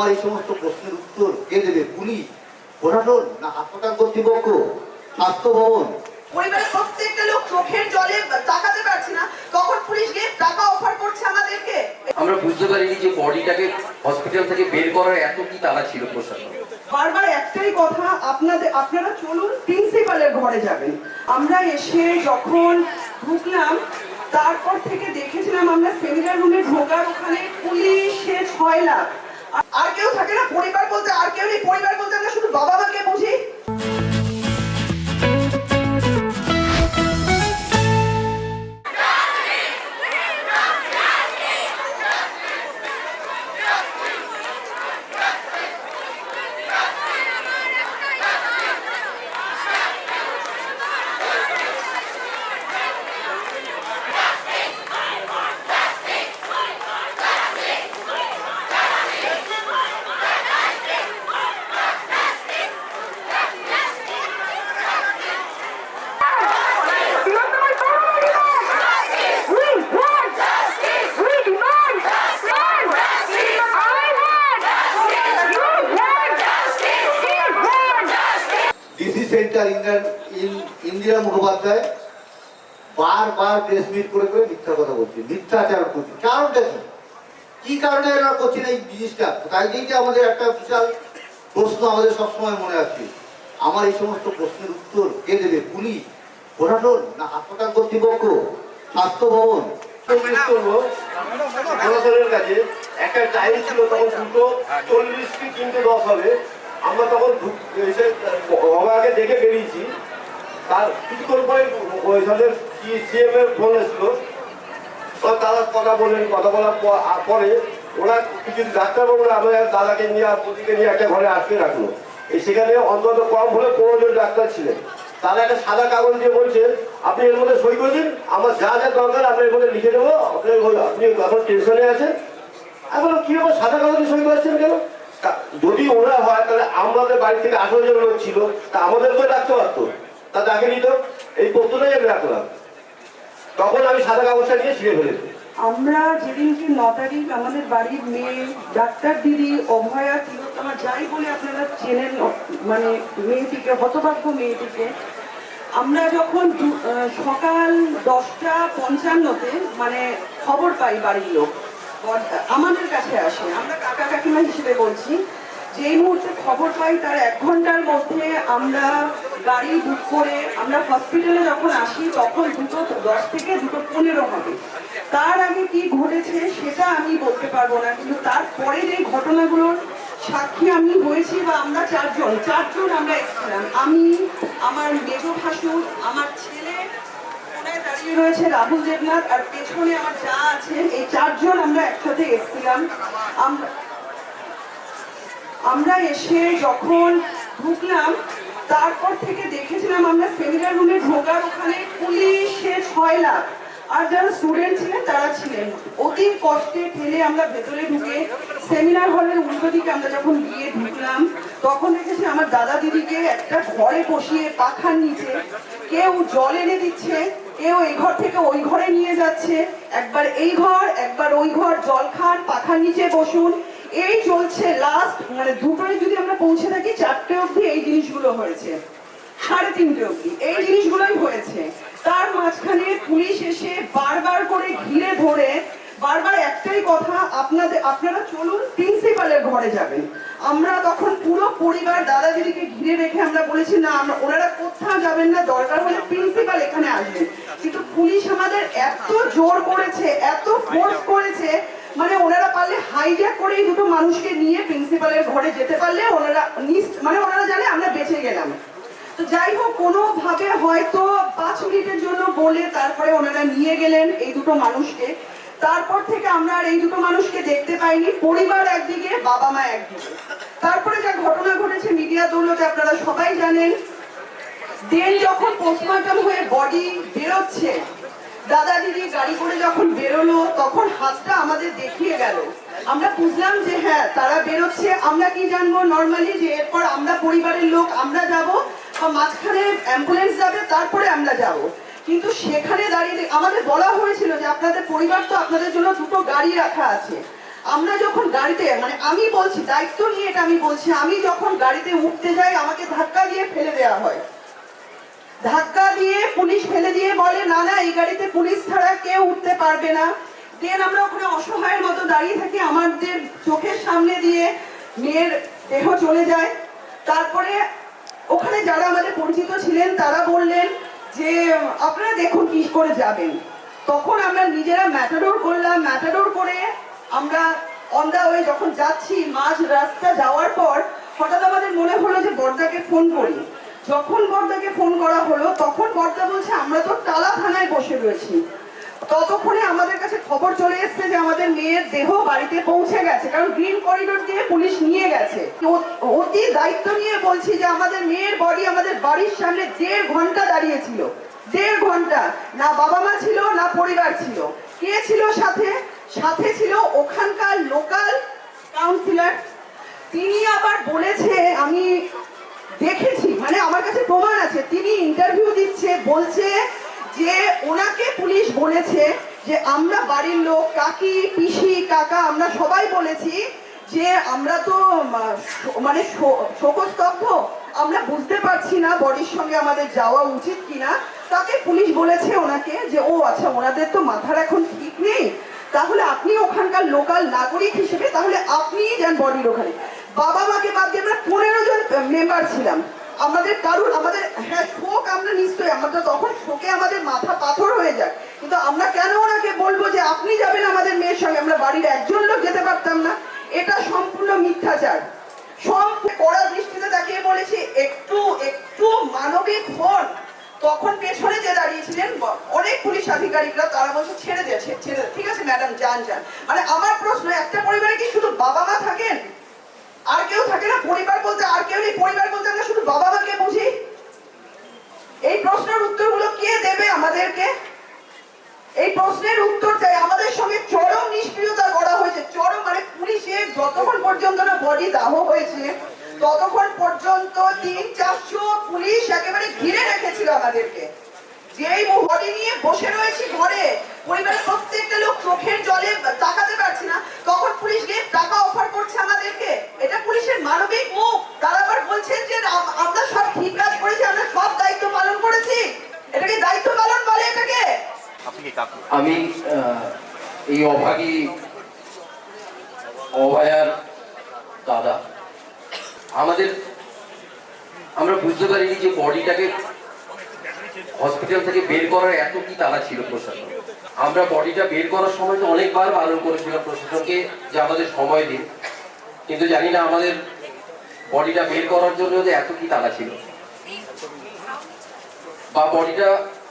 আমার এই সমস্ত প্রশ্নের উত্তর কে দেবে? পুলিশ প্রশাসন না হাসপাতাল কর্তৃপক্ষ স্বাস্থ্য ভবন পরিবারের প্রত্যেকটা লোক চোখের জলে তাকাতে পারছে না। তখন পুলিশ গিয়ে টাকা অফার করছে আমাদেরকে? আমরা বুঝতে পারিনি যে বডিটাকে হসপিটাল থেকে বের করার এত কি তাড়া ছিল প্রশাসন। বারবার একটাই কথা আপনাদের আপনারা চলুন প্রিন্সিপালের ঘরে যাবেন। আমরা এসে যখন ঢুকলাম তারপর থেকে দেখেছিলাম আমরা সেমিনার রুমে ঢোকার ওখানে পুলিশে ছয় লাখ। আর- কেউ থাকে না, পরিবার বলতে, আর কেউ নেই, পরিবার বলতে আমরা শুধু বাবা মাকে বুঝি। সেন্টার ইন্দিরা মুখোপাধ্যায় বারবার প্রেস মিট করে করে কথা বলছে, মিথ্যাচার করছে। কারণটা কি? কি কারণে এরা করছেন এই জিনিসটা? তাই আমাদের একটা বিশাল প্রশ্ন আমাদের সবসময় মনে আমার এই সমস্ত প্রশ্নের উত্তর কে দেবে? পুলিশ, প্রশাসন না হাসপাতাল কর্তৃপক্ষ, স্বাস্থ্য ভবন? কাছে একটা টাইম ছিল তখন দুটো, চল্লিশ কি দশ হবে। আমরা তখন এসে বাবাকে দেখে বেরিয়েছি। তার কিছুক্ষণ পরে ওইখানের কি সিএম এর ফোন এসলো তারা কথা বললেন কথা বলার পরে ওরা কিছু ডাক্তারবাবুরা আমাদের দাদাকে নিয়ে পুতিকে নিয়ে একটা ঘরে আটকে রাখল। এই সেখানে অন্তত কম হলে পনেরো জন ডাক্তার ছিলেন। তারা একটা সাদা কাগজ দিয়ে বলছে, আপনি এর মধ্যে সই করে দিন, আমার যা যা দরকার, আমরা এর মধ্যে লিখে দেবো আপনি আপনি এখন টেনশনে আছেন? আমি বললাম, কি ব্যাপার, সাদা কাগজে সই করছেন কেন? যদি ওরা হয়, তাহলে আমাদের বাড়ি থেকে আঠারো জন লোক ছিল, তা আমাদেরকেও রাখতে পারতো। তা তাকে নিত, এই প্রশ্নটাই আমি রাখলাম তখন আমি সাদা কাগজটা নিয়ে ছিঁড়ে ফেলেছি। আমরা যেদিনকে ন তারিখ আমাদের বাড়ির মেয়ে, ডাক্তার দিদি, অভয়া, তিলোত্তমা, যাই বলে আপনারা চেনেন মানে মেয়েটিকে, হতভাগ্য মেয়েটিকে, আমরা যখন সকাল দশটা পঞ্চান্নতে মানে খবর পাই বাড়ির লোক আমাদের কাছে আসে, আমরা কাকা কাকিমা হিসেবে বলছি যেই মুহূর্তে খবর পাই, তার এক ঘণ্টার মধ্যে আমরা গাড়ি বুক করে আমরা হসপিটালে যখন আসি, তখন দুটো দশ থেকে দুটো পনেরো হবে। তার আগে কি ঘটেছে সেটা আমি বলতে পারব না, কিন্তু তারপরে যে ঘটনাগুলোর সাক্ষী আমি হয়েছি বা আমরা চারজন চারজন আমরা এসেছিলাম। আমি, আমার মেজ ভাসুর, আমার ছেলে দাঁড়িয়ে রয়েছে রাহুল দেবনাথ, আর পেছনে আমার যা আছে, এই চারজন আমরা একসাথে এসেছিলাম। আমরা আমরা এসে যখন ঢুকলাম, তারপর থেকে দেখেছিলাম আমরা সেমিনার রুমে ঢোকার ওখানে পুলিশে ছয় লাখ আর যারা স্টুডেন্ট ছিলেন, তারা ছিলেন। অতি কষ্টে ঠেলে আমরা ভেতরে ঢুকে সেমিনার হলের উল্টো দিকে আমরা যখন গিয়ে ঢুকলাম, তখন দেখেছি আমার দাদা দিদিকে একটা ঘরে বসিয়ে পাখার নিচে কেউ জল এনে দিচ্ছে, কেউ এই ঘর থেকে ওই ঘরে নিয়ে যাচ্ছে। একবার এই ঘর, একবার ওই ঘর, জল খান, পাখার নিচে বসুন। এই চলছে লাস্ট মানে দুটোয় যদি আমরা পৌঁছে থাকি, চারটে অবধি এই জিনিসগুলো হয়েছে। সাড়ে তিনটে অবধি। এই জিনিসগুলোই হয়েছে। তার মাঝখানে পুলিশ এসে বারবার করে ঘিরে ধরে, বারবার একটাই কথা আপনাদের আপনারা চলুন প্রিন্সিপালের ঘরে যাবেন। আমরা তখন পুরো পরিবার দাদা দিদিকে ঘিরে রেখে আমরা বলেছি, না, আমরা ওনারা কোথাও যাবেন না, দরকার হলে প্রিন্সিপাল এখানে আসবেন। কিন্তু পুলিশ আমাদের এত জোর করেছে, এত ফোর্স করেছে মানে ওনারা পারলে হাইজ্যাক করে এই দুটো মানুষকে নিয়ে প্রিন্সিপালের ঘরে যেতে পারলে ওনারা মানে ওনারা জানে আমরা বেঁচে গেলাম। তো যাই হোক, কোনোভাবে হয়তো পাঁচ মিনিটের জন্য বলে তারপরে ওনারা নিয়ে গেলেন এই দুটো মানুষকে। তারপর থেকে আমরা আর এই দুটো মানুষকে দেখতে পাইনি, পরিবার একদিকে, বাবা মা একদিকে। তারপরে যা ঘটনা ঘটেছে মিডিয়া দৌলতে আপনারা সবাই জানেন, দেন যখন পোস্টমর্টম হয়ে বডি বেরোচ্ছে দাদা দিদি গাড়ি করে যখন বেরোলো, তখন হাতটা আমাদের দেখিয়ে গেল। আমরা বুঝলাম যে হ্যাঁ তারা বেরোচ্ছে, আমরা কি জানব? নর্মালি যে এরপর আমরা পরিবারের লোক, আমরা যাব, বা মাঝখানে অ্যাম্বুলেন্স যাবে, তারপরে আমরা যাব। কিন্তু সেখানে দাঁড়িয়ে আমাদের বলা হয়েছিল যে আপনাদের পরিবার তো আপনাদের জন্য দুটো গাড়ি রাখা আছে। আমরা যখন গাড়িতে মানে আমি বলছি, দায়িত্ব নিয়ে এটা আমি বলছি, আমি যখন গাড়িতে উঠতে যাই, আমাকে ধাক্কা দিয়ে ফেলে দেওয়া হয়। ধাক্কা দিয়ে পুলিশ ফেলে দিয়ে বলে, না না, এই গাড়িতে পুলিশ ছাড়া কেউ উঠতে পারবে না। দেন আমরা ওখানে অসহায়ের মতো দাঁড়িয়ে থাকি, আমাদের চোখের সামনে দিয়ে মেয়ের দেহ চলে যায়। তারপরে ওখানে যারা আমাদের পরিচিত ছিলেন, তারা বললেন যে, আপনারা দেখুন কি করে যাবেন। তখন আমরা নিজেরা ম্যাটাডোর করলাম। ম্যাটাডোর করে আমরা অন দা ওয়ে যখন যাচ্ছি, মাঝ রাস্তা যাওয়ার পর হঠাৎ আমাদের মনে হলো যে, বর্দাকে ফোন করি। যখন বর্দাকে ফোন করা হলো, তখন বর্দা বলছে, আমরা তো টালা থানায় বসে রয়েছি। ততক্ষণে আমাদের কাছে খবর চলে এসেছে যে আমাদের মেয়ের দেহ বাড়িতে পৌঁছে গেছে, কারণ গ্রিন করিডোর দিয়ে পুলিশ নিয়ে গেছে। অতি দায়িত্ব নিয়ে বলছি যে আমাদের মেয়ের বডি আমাদের বাড়ির সামনে দেড় ঘণ্টা দাঁড়িয়েছিল। দেড় ঘণ্টা। না বাবা মা ছিল, না পরিবার ছিল। কে ছিল সাথে? সাথে ছিল ওখানকার লোকাল কাউন্সিলর তিনি আবার বলেছে, আমি প্রমাণ আছে। তিনি ইন্টারভিউ দিচ্ছে, বলছে যে ওনাকে পুলিশ বলেছে যে আমরা বাড়ির লোক, কাকি, পিসি, কাকা, আমরা সবাই বলেছি যে আমরা তো মানে শোকস্তব্ধ, আমরা বুঝতে পারছি না বডির সঙ্গে আমাদের যাওয়া উচিত কিনা। তাকে পুলিশ বলেছে ওনাকে যে, ও আচ্ছা ওনাদের তো মাথার এখন ঠিক নেই। তাহলে আপনি ওখানকার লোকাল নাগরিক হিসেবে, তাহলে আপনিই যান বডির ওখানে। বাবা মাকে বাদ দিয়ে আমরা পনেরো জন মেম্বার ছিলাম। আমাদের কারুর আমাদের হ্যাঁ শোক আমরা নিশ্চয়ই, আমাদের তখন শোকে আমাদের মাথা পাথর হয়ে যায়। কিন্তু আমরা কেন ওনাকে বলব যে আপনি যাবেন আমাদের মেয়ের সঙ্গে? আমরা বাড়ির একজন লোক যেতে পারতাম না। এটা সম্পূর্ণ মিথ্যাচার। কড়া দৃষ্টিতে বলেছি, একটু একটু মানবিক হন। তখন পেছনে যে দাঁড়িয়েছিলেন অনেক পুলিশ আধিকারিকরা তারা বলছে, ছেড়ে দে ছেড়ে। ঠিক আছে, ম্যাডাম, যান যান। মানে আমার প্রশ্ন, একটা পরিবারে কি শুধু বাবা মা থাকেন? আর কেউ থাকে না পরিবার বলতে, আর কেউ নেই পরিবার বলতে, আমরা শুধু বাবা মাকে বুঝি। এই প্রশ্নের উত্তরগুলো কে দেবে আমাদেরকে? এই প্রশ্নের উত্তর চাই। আমাদের সঙ্গে চরম নিষ্ক্রিয়তা করা হয়েছে। চরম মানে পুলিশের যতক্ষণ পর্যন্ত না বডি দাহ হয়েছে, ততক্ষণ পর্যন্ত তিন চারশো পুলিশ একেবারে ঘিরে রেখেছিল আমাদেরকে। যেই বডি নিয়ে বসে রয়েছি ঘরে পরিবারের প্রত্যেকটা লোক চোখের জলে তাকাতে পারছি না। তখন পুলিশ গিয়ে টাকা অফার করছে আমাদেরকে? এটা পুলিশের মানবিক মুখ। তারা আবার বলছেন যে আমরা সব ঠিক কাজ করেছি আমরা সব দায়িত্ব পালন করেছি। এটাকে দায়িত্ব পালন বলে এটাকে। আমি আহ, এই অভাগী অভয়ার দাদা। আমাদের আমরা বুঝতে পারিনি যে বডিটাকে হসপিটাল থেকে বের করার এত কি তাড়া ছিল প্রশাসন। আমরা বডিটা বের করার সময় তো অনেকবার বারণ করেছিলাম প্রশাসনকে যে আমাদের সময় দিন। কিন্তু জানি না আমাদের বডিটা বের করার জন্য যে এত কি তাড়া ছিল। বা বডিটা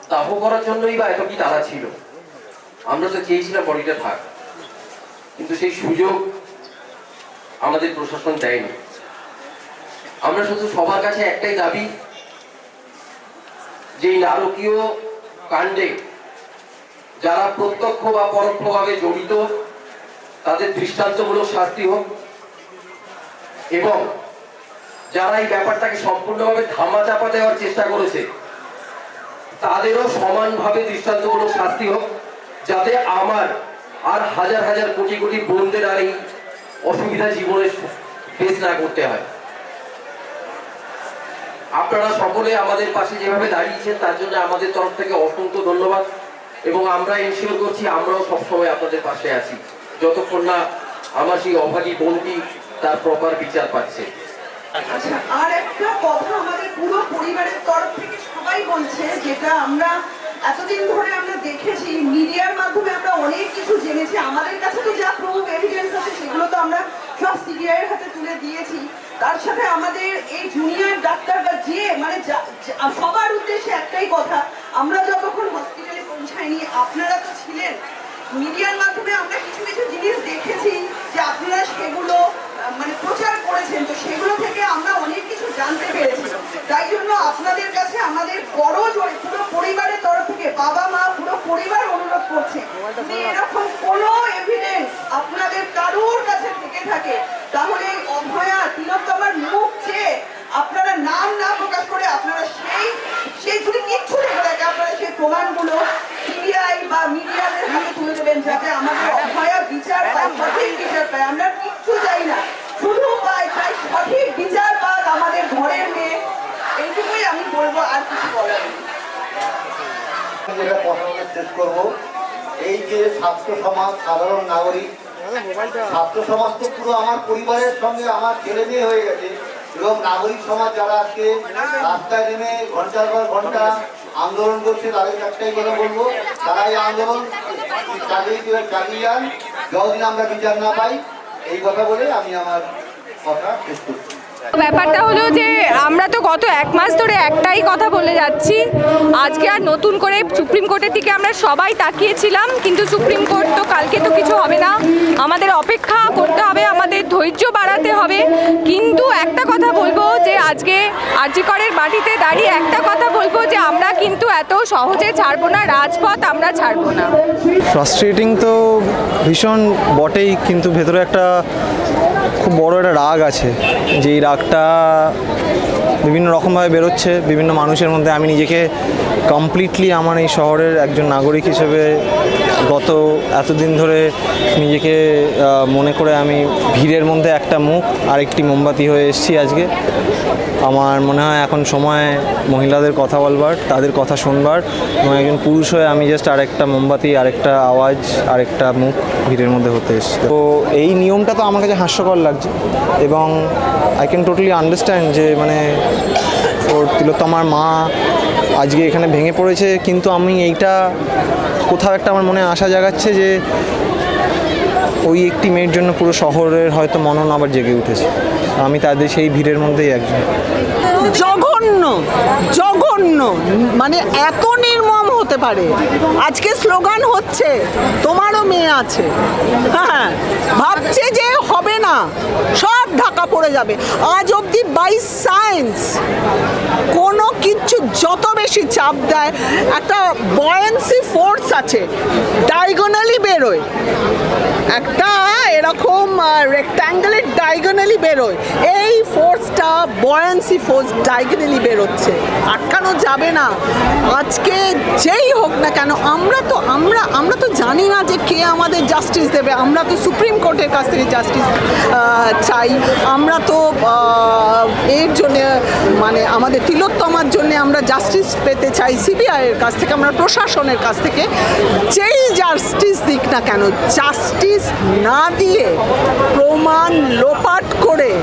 দাহ করার জন্যই বা এত কি তাড়া ছিল। আমরা তো চেয়েছিলাম বডিটা থাক। কিন্তু সেই সুযোগ আমাদের প্রশাসন দেয়নি। আমরা শুধু সবার কাছে একটাই দাবি, যে নারকীয় কাণ্ডে যারা প্রত্যক্ষ বা পরোক্ষভাবে জড়িত, তাদের দৃষ্টান্তমূলক শাস্তি হোক। এবং যারা এই ব্যাপারটাকে সম্পূর্ণভাবে ধামা চাপা দেওয়ার চেষ্টা করেছে, তাদেরও সমানভাবে দৃষ্টান্তমূলক শাস্তি হোক, যাতে আমার আর হাজার হাজার কোটি কোটি বোনদের আর এই অসুবিধা জীবনে ফেস না করতে হয়। আপনারা সকলে আমাদের পাশে যেভাবে দাঁড়িয়েছেন, তার জন্য আমাদের তরফ থেকে অসংখ্য ধন্যবাদ। এবং আমরা ইনশিওর করছি, আমরাও সবসময় আপনাদের পাশে আছি। যতক্ষণ না আমার সেই অভাগী বোনটি তার প্রপার বিচার পাচ্ছে। আচ্ছা আমরা মাধ্যমে আমরা অনেক কিছু জেনেছি, আমাদের কাছে যা সেগুলো তো আমরা সব এর হাতে তুলে দিয়েছি। তার সাথে আমাদের এই জুনিয়র ডাক্তার বা যে মানে সবার উদ্দেশ্যে একটাই কথা, আমরা যতক্ষণ হসপিটালে পৌঁছাইনি আপনারা তো ছিলেন। মিডিয়ার মাধ্যমে আমরা কিছু কিছু জিনিস দেখেছি যে আপনারা সেগুলো আহ, মানে প্রচার করেছেন তো সেগুলো থেকে আমরা অনেক কিছু জানতে পেরেছি তাই জন্য আপনাদের কাছে আমাদের বড় জোরে পুরো পরিবারের তরফ থেকে বাবা মা পুরো পরিবার অনুরোধ করছে যদি এরকম কোনো এভিডেন্স আপনাদের কারোর কাছে থেকে থাকে তাহলে এই অভয়া তিলোত্তমার মুখ চেয়ে আপনারা নাম না প্রকাশ করে আপনারা সেই সেই যদি কিচ্ছু থেকে থাকে আপনারা সেই প্রমাণগুলো সিবিআই বা মিডিয়াদের হাতে তুলে দেবেন যাতে আমাদের অভয়া বিচার পায় সঠিক বিচার পায়। আমরা কিচ্ছু চাই না। শুধু পাই চাই সঠিক বিচার পাক আমাদের ঘরের মেয়ে। এইটুকুই আমি বলব আর কিছু বলার যেটা প্রশ্নটা শেষ করব এই যে ছাত্র সমাজ সাধারণ নাগরিক ছাত্র সমাজ তো পুরো আমার পরিবারের সঙ্গে আমার ছেলে মেয়ে হয়ে গেছে এবং নাগরিক সমাজ যারা আজকে রাস্তায় নেমে ঘণ্টার পর ঘণ্টা আন্দোলন করছে তাদের একটাই কথা বলব তারা এই আন্দোলন চালিয়ে যান যতদিন আমরা বিচার না পাই। এই কথা বলে আমি আমার কথা শেষ করছি। ব্যাপারটা হলো যে আমরা তো গত এক মাস ধরে একটাই কথা বলে যাচ্ছি। আজকে আর নতুন করে সুপ্রিম কোর্টের দিকে আমরা সবাই তাকিয়েছিলাম, কিন্তু সুপ্রিম কোর্ট তো কালকে তো কিছু হবে না। আমাদের অপেক্ষা করতে হবে, আমাদের ধৈর্য বাড়াতে হবে। কিন্তু একটা কথা আজকে আরজিকরের মাটিতে দাঁড়িয়ে একটা কথা বলব যে আমরা কিন্তু এত সহজে ছাড়বো না, রাজপথ আমরা ছাড়বো না। ফ্রাস্ট্রেটিং তো ভীষণ বটেই, কিন্তু ভেতরে একটা খুব বড় একটা রাগ আছে। যে এই রাগটা বিভিন্ন রকমভাবে বেরোচ্ছে, বিভিন্ন মানুষের মধ্যে আমি নিজেকে কমপ্লিটলি আমার এই শহরের একজন নাগরিক হিসেবে গত এতদিন ধরে নিজেকে মনে করে আমি ভিড়ের মধ্যে একটা মুখ, আরেকটি মোমবাতি হয়ে এসেছি আজকে। আমার মনে হয় এখন সময় মহিলাদের কথা বলবার, তাদের কথা শুনবার, এবং একজন পুরুষ হয়ে আমি জাস্ট আরেকটা মোমবাতি, আরেকটা আওয়াজ, আরেকটা মুখ ভিড়ের মধ্যে হতে এসেছি। তো এই নিয়মটা তো আমার কাছে হাস্যকর লাগছে, এবং আই ক্যান টোটালি আন্ডারস্ট্যান্ড যে মানে ওর তিলোত্তমার মা আজকে এখানে ভেঙে পড়েছে, কিন্তু আমি এইটা কোথাও একটা আমার মনে আশা জাগাচ্ছে যে ওই একটি মেয়ের জন্য পুরো শহরের হয়তো মনন আবার জেগে উঠেছে। আমি তাদের সেই ভিড়ের মধ্যেই একজন। জঘন্য জঘন্য মানে এত নির্মম হতে পারে। আজকে স্লোগান হচ্ছে, তোমারও মেয়ে আছে। হ্যাঁ ভাবছে যে হবে না, সব ঢাকা পড়ে যাবে। আজ অবধি বাই সায়েন্স কোনো কিছু যত বেশি চাপ দেয়। একটা বয়েন্সি ফোর্স আছে ডায়গোনালি বেরোয়। একটা এরকম রেক্ট্যাঙ্গেলের ডায়গোনালি বেরোয়। এই ফোর্সটা বয়েন্সি ফোর্স ডায়গোনালি বেরোচ্ছে। আটকানো যাবে না। আজকে যেই হোক না কেন, আমরা তো, আমরা আমরা তো জানি না যে কে আমাদের জাস্টিস দেবে। আমরা তো সুপ্রিম কোর্টের কাছ থেকে জাস্টিস চাই। আমরা তো এর জন্যে মানে আমাদের তিলোত্তমার জন্য আমরা জাস্টিস পেতে চাই। সিবিআইয়ের কাছ থেকে, আমরা প্রশাসনের কাছ থেকে। যেই জাস্টিস দিক না কেন জাস্টিস না দিয়ে প্রমাণ লোপাট করে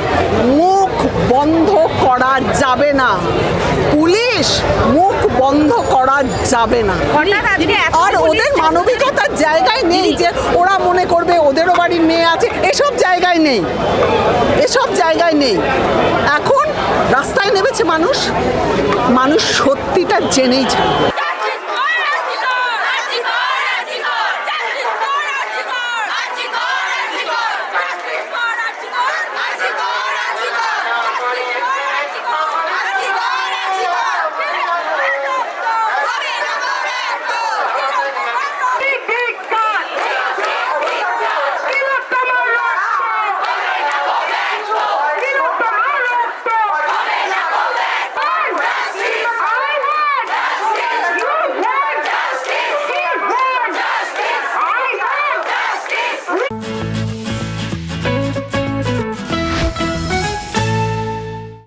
মুখ বন্ধ করা যাবে না। পুলিশ মুখ বন্ধ করা যাবে না। আর ওদের মানবিকতার জায়গায় নেই যে ওরা মনে করবে ওদেরও বাড়ির মেয়ে আছে এসব জায়গায় নেই। এসব জায়গায় নেই। এখন রাস্তায় নেমেছে মানুষ। মানুষ সত্যিটা জেনেই ছাড়বে